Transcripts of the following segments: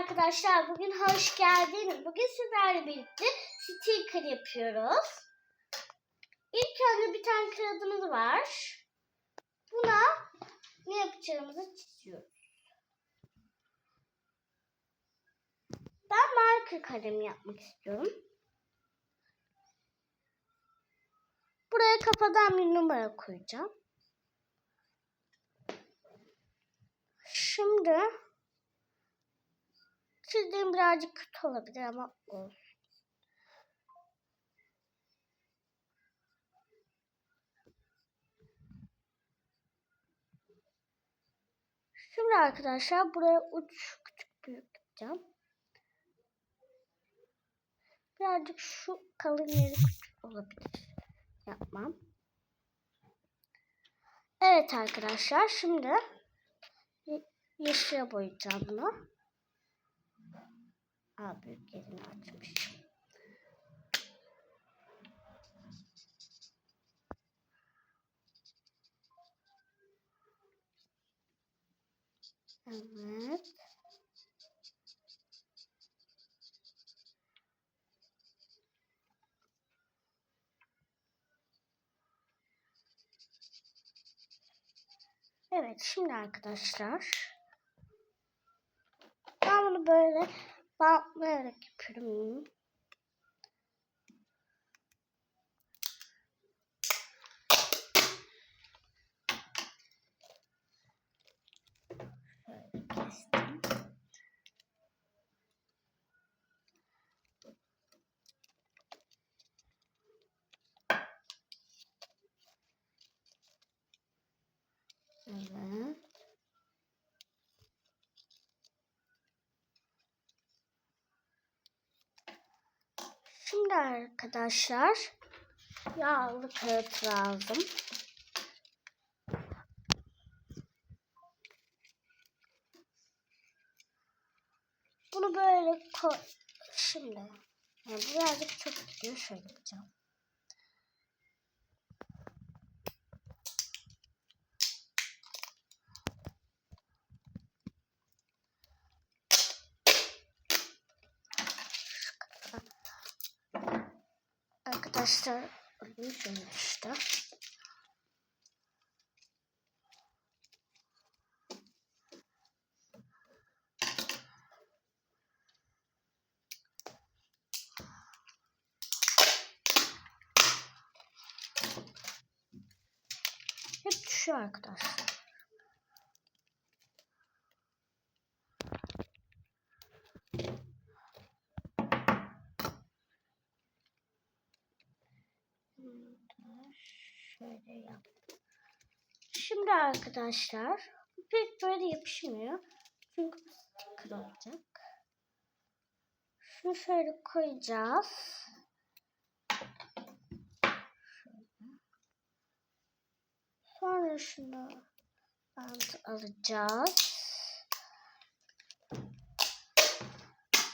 arkadaşlar. Bugün hoş geldiniz. Bugün sizlerle birlikte sticker yapıyoruz. İlk önce bir tane kağıdımız var. Buna ne yapacağımızı çiziyoruz. Ben marker kalemi yapmak istiyorum. Buraya kafadan bir numara koyacağım. Şimdi çizdiğim birazcık kötü olabilir ama olsun. Şimdi arkadaşlar buraya uç küçük büyük yapacağım. Birazcık şu kalın yeri küçük olabilir. Yapmam. Evet arkadaşlar şimdi yeşile boyayacağım bunu. Aa, büyük yerini açmışım. Evet. Evet şimdi arkadaşlar ben bunu böyle bağlayarak yapıyorum bunu. Mm-hmm. Şimdi arkadaşlar yağlı kağıt lazım. Bunu böyle koy. Şimdi yani birazcık çok gidiyor. Şöyle yapacağım. Arkadaşlar şöyle işte. Hep düşüyor arkadaşlar. Şöyle yap. Şimdi arkadaşlar pek böyle yapışmıyor. Çünkü sticker olacak. Şunu şöyle koyacağız. Sonra şunu bant alacağız.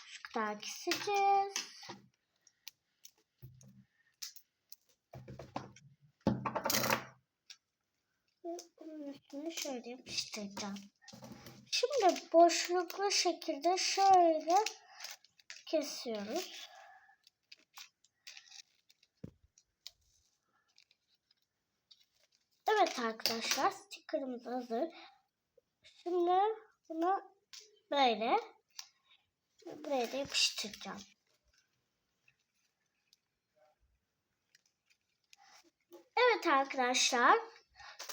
Şu kadar keseceğiz. Ve üstüne şöyle yapıştıracağım. Şimdi boşluklu şekilde şöyle kesiyoruz. Evet arkadaşlar stickerımız hazır. Şimdi bunu böyle buraya da yapıştıracağım. Evet arkadaşlar